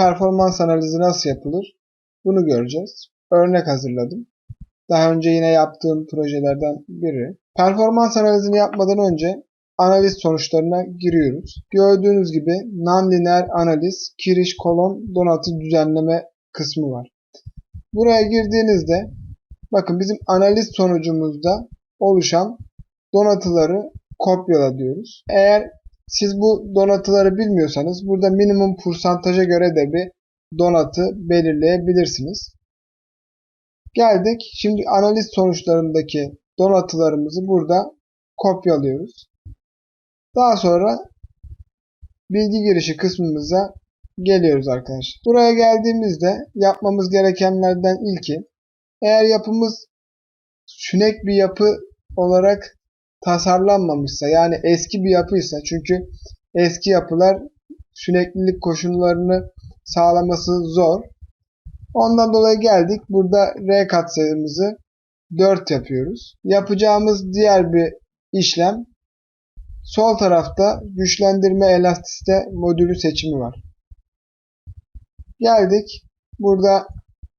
performans analizi nasıl yapılır? Bunu göreceğiz. Örnek hazırladım. Daha önce yine yaptığım projelerden biri. Performans analizini yapmadan önce analiz sonuçlarına giriyoruz. Gördüğünüz gibi nonlinear analiz, kiriş kolon donatı düzenleme kısmı var. Buraya girdiğinizde bakın bizim analiz sonucumuzda oluşan donatıları kopyala diyoruz. Eğer siz bu donatıları bilmiyorsanız burada minimum poursantaja göre de bir donatı belirleyebilirsiniz. Geldik. Şimdi analiz sonuçlarındaki donatılarımızı burada kopyalıyoruz. Daha sonra bilgi girişi kısmımıza geliyoruz arkadaşlar. Buraya geldiğimizde yapmamız gerekenlerden ilki eğer yapımız sünek bir yapı olarak tasarlanmamışsa yani eski bir yapıysa çünkü eski yapılar süreklilik koşullarını sağlaması zor. Ondan dolayı geldik. Burada R katsayımızı 4 yapıyoruz. Yapacağımız diğer bir işlem sol tarafta güçlendirme elastisite modülü seçimi var. Geldik. Burada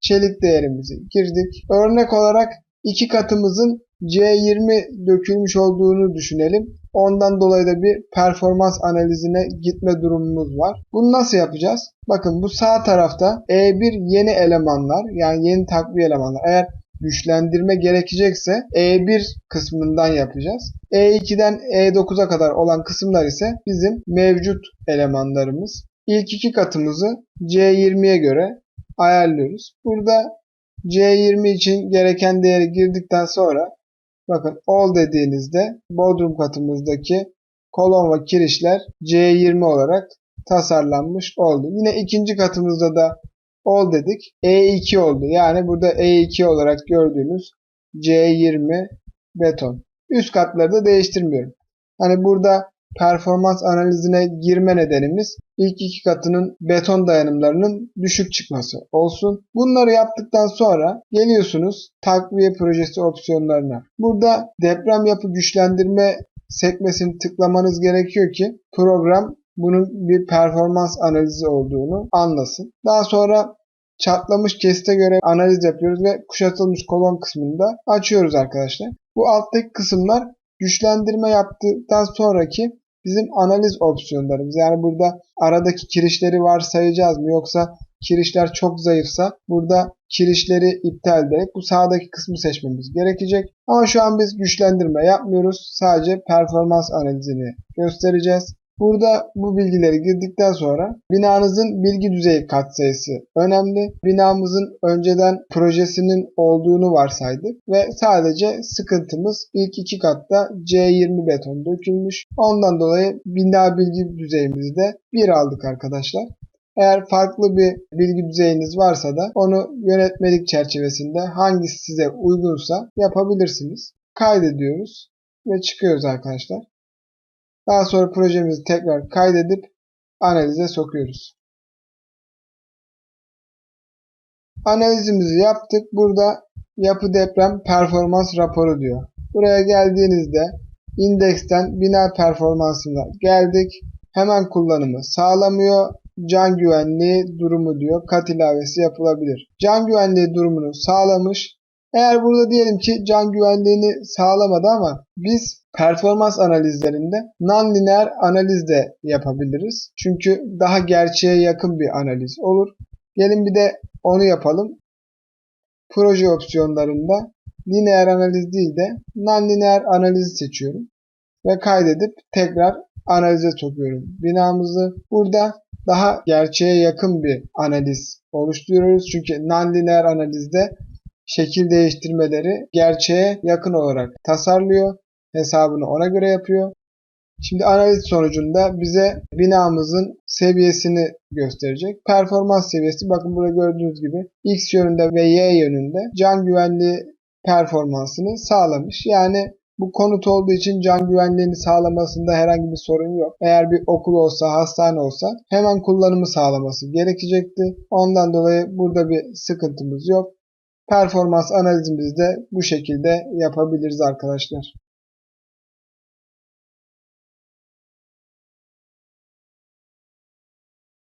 çelik değerimizi girdik. Örnek olarak iki katımızın C20 dökülmüş olduğunu düşünelim. Ondan dolayı da bir performans analizine gitme durumumuz var. Bunu nasıl yapacağız? Bakın bu sağ tarafta E1 yeni elemanlar yani yeni takviye elemanlar. Eğer güçlendirme gerekecekse E1 kısmından yapacağız. E2'den E9'a kadar olan kısımlar ise bizim mevcut elemanlarımız. İlk iki katımızı C20'ye göre ayarlıyoruz. Burada C20 için gereken değeri girdikten sonra bakın all dediğinizde bodrum katımızdaki kolon ve kirişler C20 olarak tasarlanmış oldu. Yine ikinci katımızda da all dedik. E2 oldu. Yani burada E2 olarak gördüğünüz C20 beton. Üst katları da değiştirmiyorum. Hani burada performans analizine girme nedenimiz ilk iki katının beton dayanımlarının düşük çıkması olsun. Bunları yaptıktan sonra geliyorsunuz takviye projesi opsiyonlarına. Burada deprem yapı güçlendirme sekmesini tıklamanız gerekiyor ki program bunun bir performans analizi olduğunu anlasın. Daha sonra çatlamış kesite göre analiz yapıyoruz ve kuşatılmış kolon kısmında açıyoruz arkadaşlar. Bu alttaki kısımlar güçlendirme yaptıktan sonraki bizim analiz opsiyonlarımız. Yani burada aradaki kirişleri varsayacağız mı yoksa kirişler çok zayıfsa burada kirişleri iptal ederek bu sağdaki kısmı seçmemiz gerekecek. Ama şu an biz güçlendirme yapmıyoruz. Sadece performans analizini göstereceğiz. Burada bu bilgileri girdikten sonra binanızın bilgi düzeyi katsayısı önemli. Binamızın önceden projesinin olduğunu varsaydık ve sadece sıkıntımız ilk iki katta C20 beton dökülmüş. Ondan dolayı bina bilgi düzeyimizi de 1 aldık arkadaşlar. Eğer farklı bir bilgi düzeyiniz varsa da onu yönetmelik çerçevesinde hangisi size uygunsa yapabilirsiniz. Kaydediyoruz ve çıkıyoruz arkadaşlar. Daha sonra projemizi tekrar kaydedip analize sokuyoruz. Analizimizi yaptık. Burada yapı deprem performans raporu diyor. Buraya geldiğinizde indeksten bina performansına geldik. Hemen kullanımı sağlamıyor. Can güvenliği durumu diyor. Kat ilavesi yapılabilir. Can güvenliği durumunu sağlamış. Eğer burada diyelim ki can güvenliğini sağlamadı ama biz performans analizlerinde non-lineer analiz de yapabiliriz. Çünkü daha gerçeğe yakın bir analiz olur. Gelin bir de onu yapalım. Proje opsiyonlarında lineer analiz değil de non-lineer analizi seçiyorum. Ve kaydedip tekrar analize sokuyorum binamızı. Burada daha gerçeğe yakın bir analiz oluşturuyoruz. Çünkü non-lineer analizde şekil değiştirmeleri gerçeğe yakın olarak tasarlıyor. Hesabını ona göre yapıyor. Şimdi analiz sonucunda bize binamızın seviyesini gösterecek. Performans seviyesi bakın burada gördüğünüz gibi X yönünde ve Y yönünde can güvenliği performansını sağlamış. Yani bu konut olduğu için can güvenliğini sağlamasında herhangi bir sorun yok. Eğer bir okul olsa, hastane olsa hemen kullanımı sağlaması gerekecekti. Ondan dolayı burada bir sıkıntımız yok performans analizimizi de bu şekilde yapabiliriz arkadaşlar.